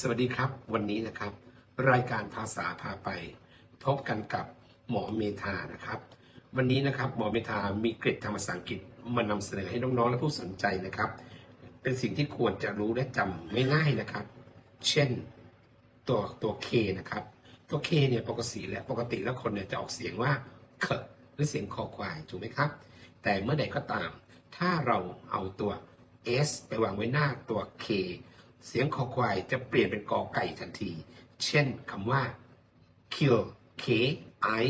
สวัสดีครับ วันนี้นะครับ รายการภาษาพาไป พบกันกับหมอเมธานะครับ วันนี้นะครับหมอเมธามีเกร็ดทางภาษาอังกฤษมานำเสนอให้น้องๆและผู้สนใจนะครับ เป็นสิ่งที่ควรจะรู้และจำง่ายๆนะครับ เช่นตัวตัว K นะครับ ตัว K เนี่ยปกติแล้วปกติแล้วคนเนี่ยจะออกเสียงว่าเคหรือเสียงคอควายถูกไหมครับ แต่เมื่อใดก็ตาม ถ้าเราเอาตัว S ไปวางไว้หน้าตัว K เสียงคอควายจะเปลี่ยนเป็นกอไก่ทันที เช่นคำว่า kill k i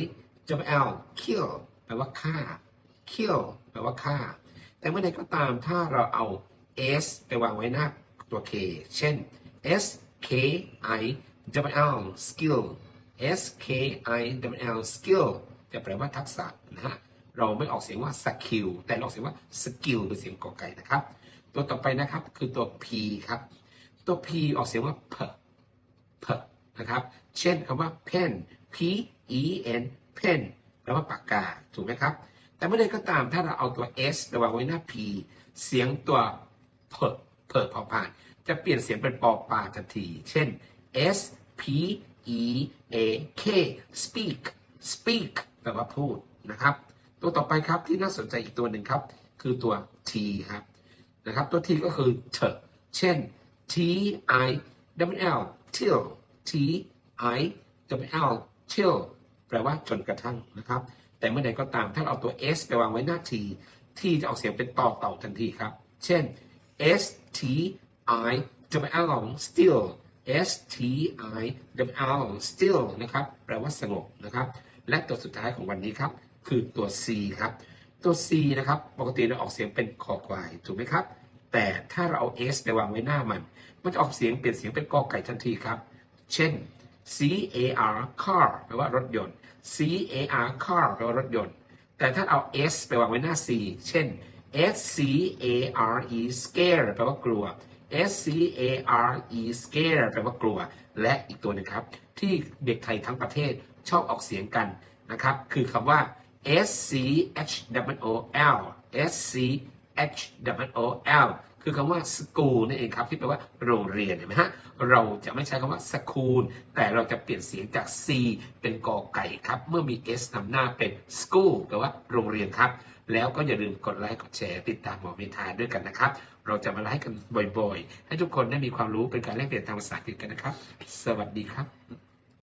w l kill แปลว่าฆ่า kill แปลว่าฆ่า แต่เมื่อใดก็ตามถ้าเราเอา s ไปวางไว้หน้าตัว k เช่น s k i w l skill s k i w l skill จะแปลว่าทักษะนะฮะเราไม่ออกเสียงว่า skill แต่ออกเสียงว่า skill เป็นเสียงกอไก่นะครับ ตัวต่อไปนะครับคือตัว p ครับ ตัว p ออกเสียงว่า p p นะครับ เช่นคำว่า pen p e n pen แปลว่าปากกา ถูกไหมครับ แต่เมื่อใดก็ตามถ้าเราเอาตัว s ไปวางไว้หน้า p เสียงตัว p เพิดพอผ่าน จะเปลี่ยนเสียงเป็นปอปาทันที เช่น s p e a k speak speak แปลว่าพูดนะครับ ตัวต่อไปครับที่น่าสนใจอีกตัวหนึ่งครับ คือตัว t ครับนะครับ ตัว t ก็คือ t เช่น t i w l till t i w l till แปลว่าจนกระทั่งนะครับ แต่เมื่อใดก็ตามถ้าเราเอาตัว s ไปวางไว้หน้า t t จะออกเสียงเป็นต่อเต่าทันทีครับ เช่น s t i w l still s t i w l still นะครับ แปลว่าสงบนะครับ และตัวสุดท้ายของวันนี้ครับ คือตัว c ครับ ตัว c นะครับ ปกติเราออกเสียงเป็นคอควาย ถูกไหมครับ แต่ถ้าเราเอา s ไปวางไว้หน้ามัน มันจะออกเสียงเปลี่ยนเสียงเป็นกอไก่ทันทีครับ เช่น c a r car แปลว่ารถยนต์ c a r car แปลว่ารถยนต์ แต่ถ้าเอา s ไปวางไว้หน้า c เช่น s c a r e scare แปลว่ากลัว s c a r e scare แปลว่ากลัว และอีกตัวหนึงครับ ที่เด็กไทยทั้งประเทศชอบออกเสียงกันนะครับ คือคำว่า s c h w o l s c h w o l คือคำว่า school นั่นเองครับ ที่แปลว่าโรงเรียนเห็นไหมฮะ เราจะไม่ใช้คำว่า school แต่เราจะเปลี่ยนเสียงจาก c เป็นกอไก่ครับ เมื่อมี s นำหน้าเป็น school แปลว่าโรงเรียนครับ แล้วก็อย่าลืมกดไลค์กดแชร์ติดตามหมอเมธาด้วยกันนะครับ เราจะมาไลค์กันบ่อยๆ ให้ทุกคนได้มีความรู้เป็นการแลกเปลี่ยนทางภาษาอังกฤษกันนะครับ สวัสดีครับ